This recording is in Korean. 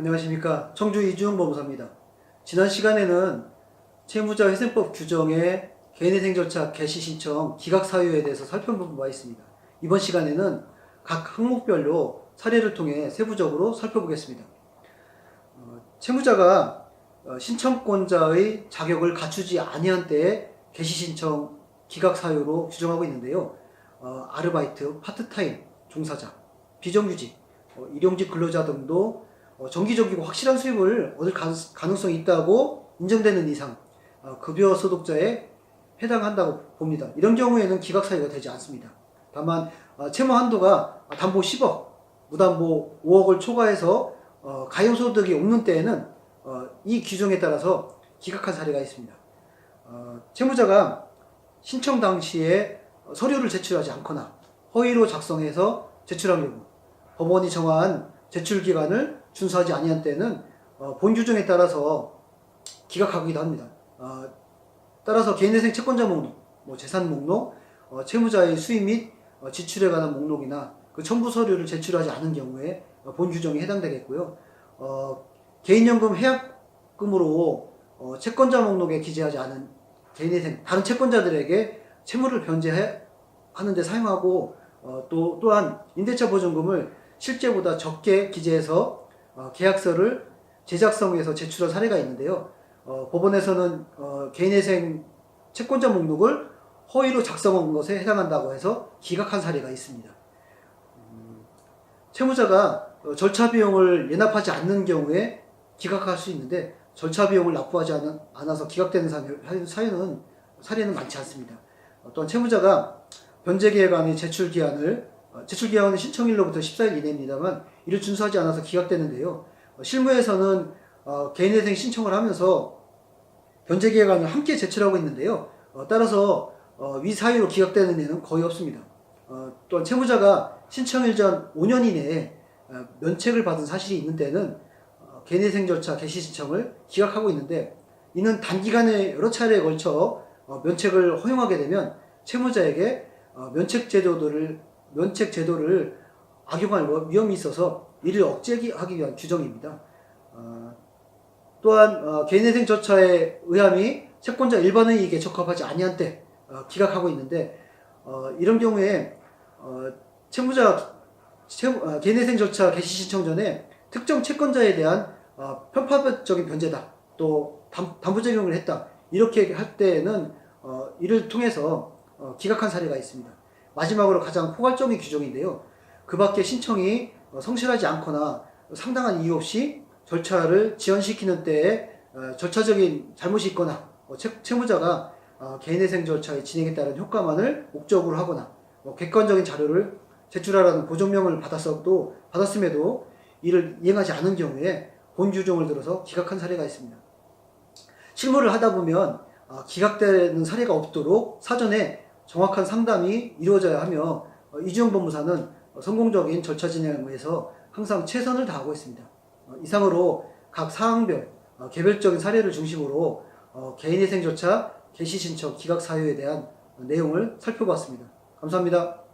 안녕하십니까. 청주 이주영 법무사입니다. 지난 시간에는 채무자 회생법 규정의 개인회생 절차 개시 신청 기각 사유에 대해서 살펴본 바 있습니다. 이번 시간에는 각 항목별로 사례를 통해 세부적으로 살펴보겠습니다. 어, 채무자가 어, 신청권자의 자격을 갖추지 아니한 때에 개시 신청 기각 사유로 규정하고 있는데요. 어, 아르바이트, 파트타임 종사자, 비정규직, 어, 일용직 근로자 등도 어, 정기적이고 확실한 수입을 얻을 가, 가능성이 있다고 인정되는 이상 어, 급여 소득자에 해당한다고 봅니다. 이런 경우에는 기각 사유가 되지 않습니다. 다만 어, 채무 한도가 담보 10억, 무담보 5억을 초과해서 어, 가용 소득이 없는 때에는 어, 이 규정에 따라서 기각한 사례가 있습니다. 어, 채무자가 신청 당시에 서류를 제출하지 않거나 허위로 작성해서 제출한 경우 법원이 정한 제출 기간을 준수하지 아니한 때는 어, 본 규정에 따라서 기각하기도 합니다. 어, 따라서 개인회생 채권자 목록, 뭐 재산 목록, 어, 채무자의 수입 및 어, 지출에 관한 목록이나 그 첨부 서류를 제출하지 않은 경우에 어, 본 규정에 해당되겠고요. 어, 개인연금 해약금으로 어, 채권자 목록에 기재하지 않은 개인회생 다른 채권자들에게 채무를 변제하는데 사용하고 어, 또 또한 임대차 보증금을 실제보다 적게 기재해서 어, 계약서를 제작성에서 제출한 사례가 있는데요. 어, 법원에서는 어, 개인회생 채권자 목록을 허위로 작성한 것에 해당한다고 해서 기각한 사례가 있습니다. 음, 채무자가 어, 절차 비용을 예납하지 않는 경우에 기각할 수 있는데 절차 비용을 납부하지 않- 않아서 기각되는 사유는 사례는 많지 않습니다. 어, 또한 채무자가 변제 계획안의 제출 기한을 어, 제출 기한은 신청일로부터 14일 이내입니다만 이를 준수하지 않아서 기각되는데요. 어, 실무에서는 어, 개인회생 신청을 하면서 변제 계획안을 함께 제출하고 있는데요. 어, 따라서 어, 위 사유로 기각되는 예는 거의 없습니다. 어, 또한 채무자가 신청일 전 5년 이내에 어, 면책을 받은 사실이 있는 때는 어, 개인회생 절차 개시 신청을 기각하고 있는데 이는 단기간에 여러 차례에 걸쳐 어, 면책을 허용하게 되면 채무자에게 어, 면책 제도들을 면책 제도를 악용할 위험이 있어서 이를 억제하기 위한 규정입니다. 어, 또한 어, 개인회생 절차의 의함이 채권자 일반의 이익에 적합하지 아니한 때 어, 기각하고 있는데 어, 이런 경우에 어, 채무자 채무, 어, 개인회생 절차 개시 신청 전에 특정 채권자에 대한 어, 편파적인 변제다 또 담, 담보 적용을 했다 이렇게 할 때에는 어, 이를 통해서 어, 기각한 사례가 있습니다. 마지막으로 가장 포괄적인 규정인데요. 그 밖에 신청이 어, 성실하지 않거나 상당한 이유 없이 절차를 지연시키는 때에 어, 절차적인 잘못이 있거나 어, 채, 채무자가 어, 개인회생 절차의 진행에 따른 효과만을 목적으로 하거나 어, 객관적인 자료를 제출하라는 보존명을 받았어도 받았음에도 이를 이행하지 않은 경우에 본 규정을 들어서 기각한 사례가 있습니다. 실무를 하다 보면 어, 기각되는 사례가 없도록 사전에 정확한 상담이 이루어져야 하며 어, 이주영 법무사는 어, 성공적인 절차 진행을 위해서 항상 최선을 다하고 있습니다. 어, 이상으로 각 사항별 어, 개별적인 사례를 중심으로 어, 개인회생 절차 개시 신청 기각 사유에 대한 어, 내용을 살펴봤습니다. 감사합니다.